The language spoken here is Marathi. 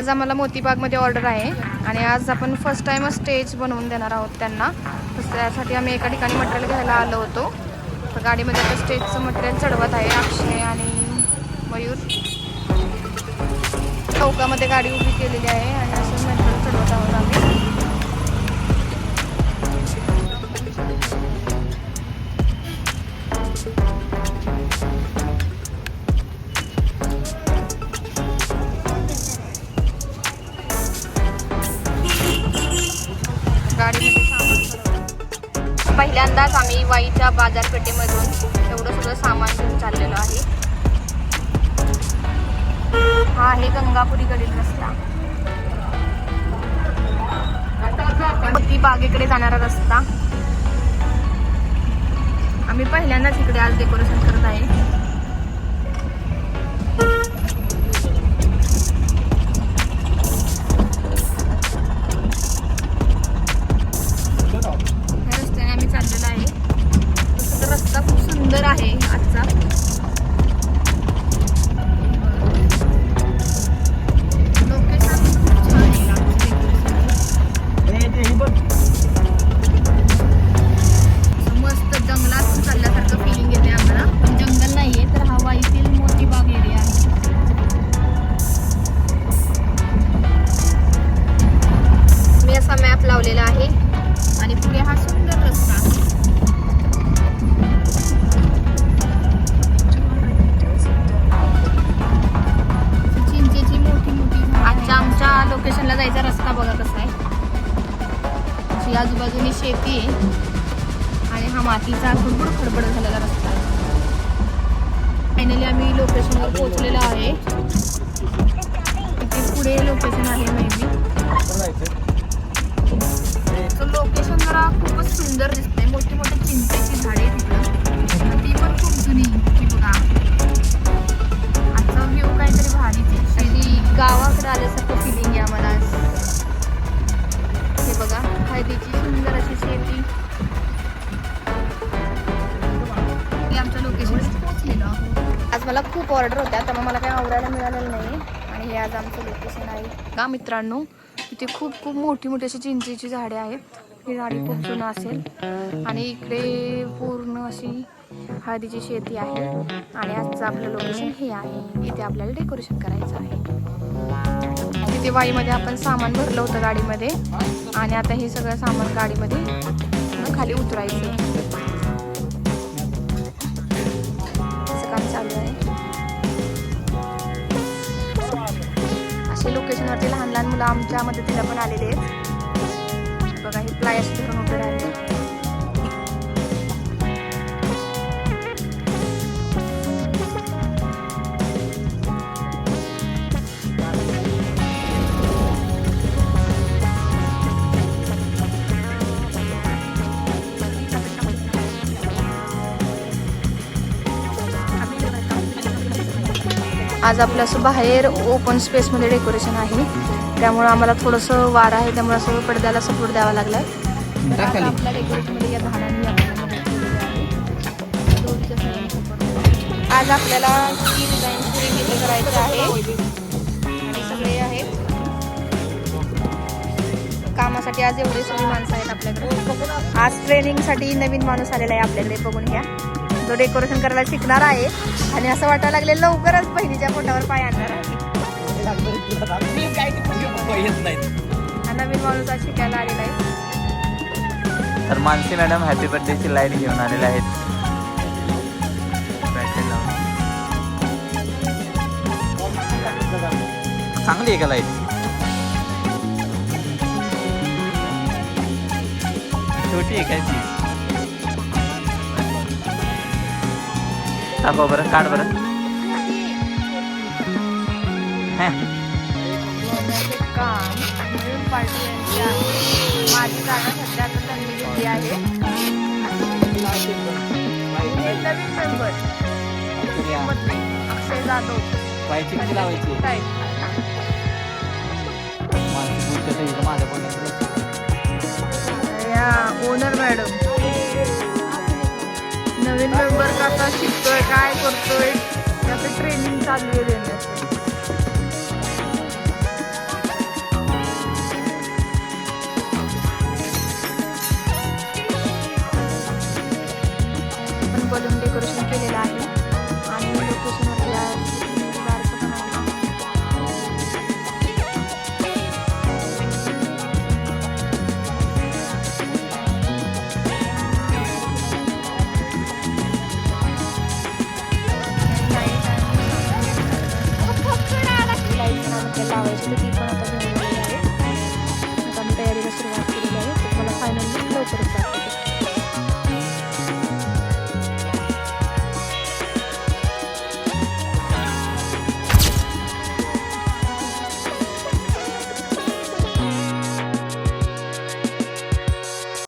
आज आम्हाला मोतीबागमध्ये ऑर्डर आहे. आणि आज आपण फर्स्ट टाईम स्टेज बनवून देणार आहोत त्यांना. त्यासाठी आम्ही एका ठिकाणी मटेरियल घ्यायला आलो होतो. तर गाडीमध्ये आता स्टेजचं मटेरियल चढवत आहे अक्षय आणि मयूर. चौकामध्ये गाडी उभी केलेली आहे आणि असं मटेरियल चढवत आहोत आम्ही. गाडीमध्ये सामान पहिल्यांदाच आम्ही वाईच्या बाजारपेठेमधून एवढं सगळं सामान घेऊन चाललेलो आहे. हा आहे गंगापुरीकडील रस्ता. मोती बागेकडे जाणारा रस्ता. आम्ही पहिल्यांदाच इकडे आज डेकोरेशन करत आहे. अशी आजूबाजूनी शेती आहे आणि हा मातीचा खडबड खडबड झालेला रस्ता आहे. फायनली आम्ही लोकेशनवर पोहोचलेलो आहे. इथे पुढे लोकेशन आहे मेबी लोकेशन जरा खूपच सुंदर दिसते मोठी मोठी चिंचेची झाडे तिकडं ती पण खूप जुनी ती बघा. आमच्या लोकेशनवर पोहोचलेलो आहोत. आज मला खूप ऑर्डर होत्या त्यामुळे मला काही आवडायला मिळालेलं नाही आणि हे आज आमचं लोकेशन आहे. का मित्रांनो इथे खूप खूप मोठी मोठी अशी चिंचेची झाडे आहेत. ही झाडी खूप जुनं असेल. आणि इकडे पूर्ण अशी हळदीची शेती आहे. आणि आजचं आपलं लोकेशन हे आहे. इथे आपल्याला डेकोरेशन करायचं आहे. तिथे वाईमध्ये आपण सामान भरलं होतं गाडीमध्ये. आणि आता हे सगळं सामान गाडीमध्ये खाली उतरायचं. असे ते लहान लहान मुलं आमच्या मदतीला पण आलेले आहेत. बघा हे प्लाय पण धरून उभे राहिले. आज आपलं असं बाहेर ओपन स्पेसमध्ये डेकोरेशन आहे. त्यामुळं आम्हाला थोडंसं वार आहे त्यामुळे असं पडद्याला सपोर्ट द्यावा लागला आपल्या डेकोरेशनमध्ये या. आज आपल्याला ही डिझाईन करायचं आहे. आणि सगळे आहेत कामासाठी आज एवढे सगळी माणसं आहेत आपल्याकडे. आज ट्रेनिंगसाठी नवीन माणूस आलेला आहे आपल्याकडे बघून घ्या. तो डेकोरेशन करायला शिकणार आहे. आणि असं वाटायला लागले लवकरच बहिणीच्या पोटावर पाय आणणार आहे. हा नवीन माणूस आज शिकायला आलेला आहे. तर मानसी मॅडम हॅपी बर्थडेची लाइट घेऊन आलेल्या आहेत. चांगली आहे का लाइट छोटी आहे काय ती? दाखव बरं काढ बरं. हं. काम मिळून पार्टी यांची आहे माझी जागा सध्या आता त्यांनी घेतली आहे नवीन मेंबर अक्षय जाधव पाहिजे किती लावायची काय मानसी बोलते तर इथं माझ्या ओनर मॅडम. नवीन मेंबर कसा शिकतोय काय करतोय त्याचं ट्रेनिंग चालू आहे देण्याचं allow us to be